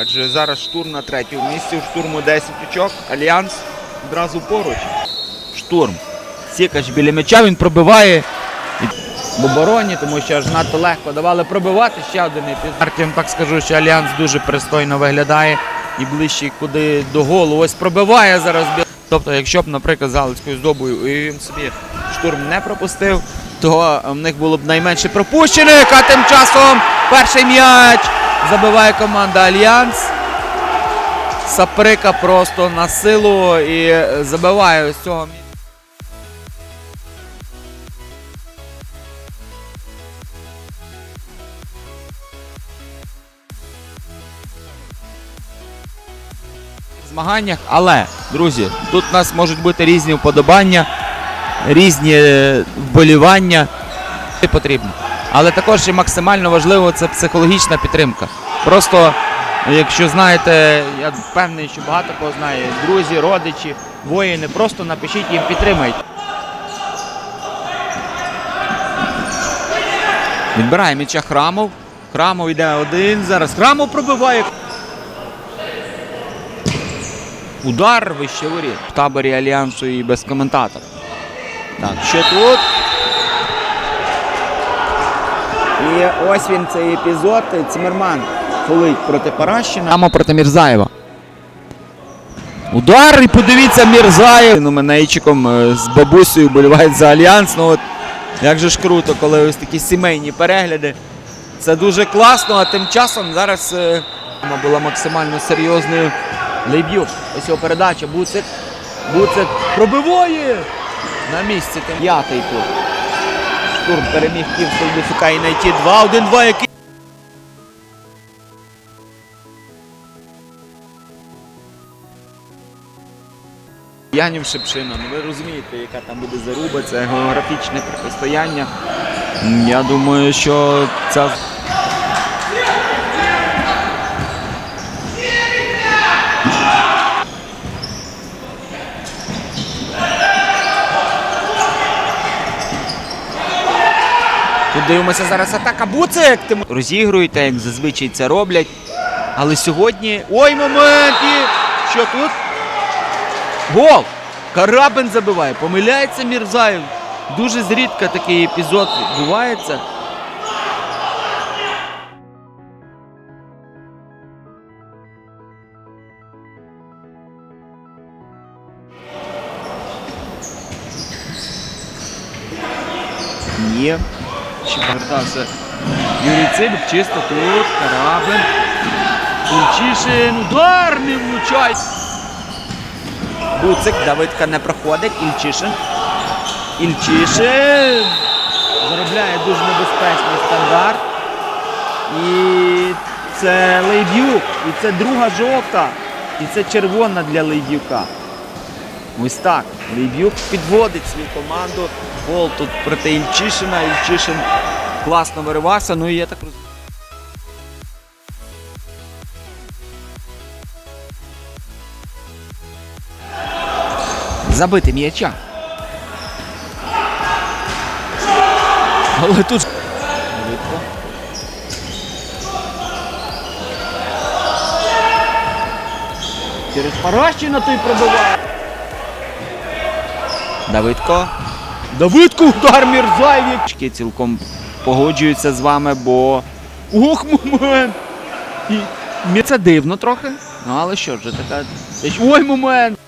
Адже зараз штурм на третьому місці, у штурму 10 очок, Альянс одразу поруч. Штурм. Сікач біля м'яча, він пробиває в обороні, тому що аж надто легко давали пробивати ще один епізод. Артем так скажу, що Альянс дуже пристойно виглядає і ближче куди до голу. Ось пробиває зараз. Тобто, якщо б, наприклад, з Галицькою здобою і він собі штурм не пропустив, то в них було б найменше пропущених, а тим часом перший м'яч забиває команда Альянс. Саприка просто на силу і забиває ось цього змаганнях. Але, друзі, тут у нас можуть бути різні вподобання, різні е, вболівання. Це потрібно. Але також і максимально важливо це психологічна підтримка. Просто, якщо знаєте, я впевнений, що багато кого знає, друзі, родичі, воїни, просто напишіть їм, підтримайте. Відбирає м'яча Храмов. Храмов йде один зараз. Храмов пробиває. Удар вище воріт в таборі Альянсу і без коментатора. Так, що тут? І ось він цей епізод. Цимерман фолить проти Паращина. Прямо проти Мірзаєва. Удар, і подивіться, Мірзаєв. Ну, Менейчиком е, з бабусею болівають за Альянс. Ну от як же ж круто, коли ось такі сімейні перегляди. Це дуже класно, а тим часом зараз е, вона була максимально серйозною. Лейб'юк. Ось його передача. Буцик. Буцик пробиває. На місці п'ятий тут. Штурм переміг Київ Солдуфіка і найти 2-1-2, який. Янів Шепшина, ну ви розумієте, яка там буде заруба, це географічне протистояння. Я думаю, що ця Тут дивимося зараз атака Буцик. Тим- Розігруєте, як зазвичай це роблять. Але сьогодні. Ой, момент! І... Що тут? Гол! Карабин забиває. Помиляється Мірзаєв. Дуже зрідка такий епізод відбувається. Є. Ще повертався Юрій Цибик, чисто тут, Карабин. Ільчишин, удар не влучай. Буцик, Давидка не проходить, Ільчишин. Ільчишин заробляє дуже небезпечний стандарт. І це Лейб'юк. І це друга жовта. І це червона для Лейб'юка. Ось так. Лейб'юк підводить свою команду. Гол тут проти Ільчишина. Ільчишин класно виривався. Ну і я так розумію. Забити м'яча. Але тут. Через Паращина той пробиває. Давидко. Давидко удар Мірзаєві. Цілком погоджуються з вами, бо. Ох, момент! І... Це дивно трохи. Ну але що ж, така. Ой, момент!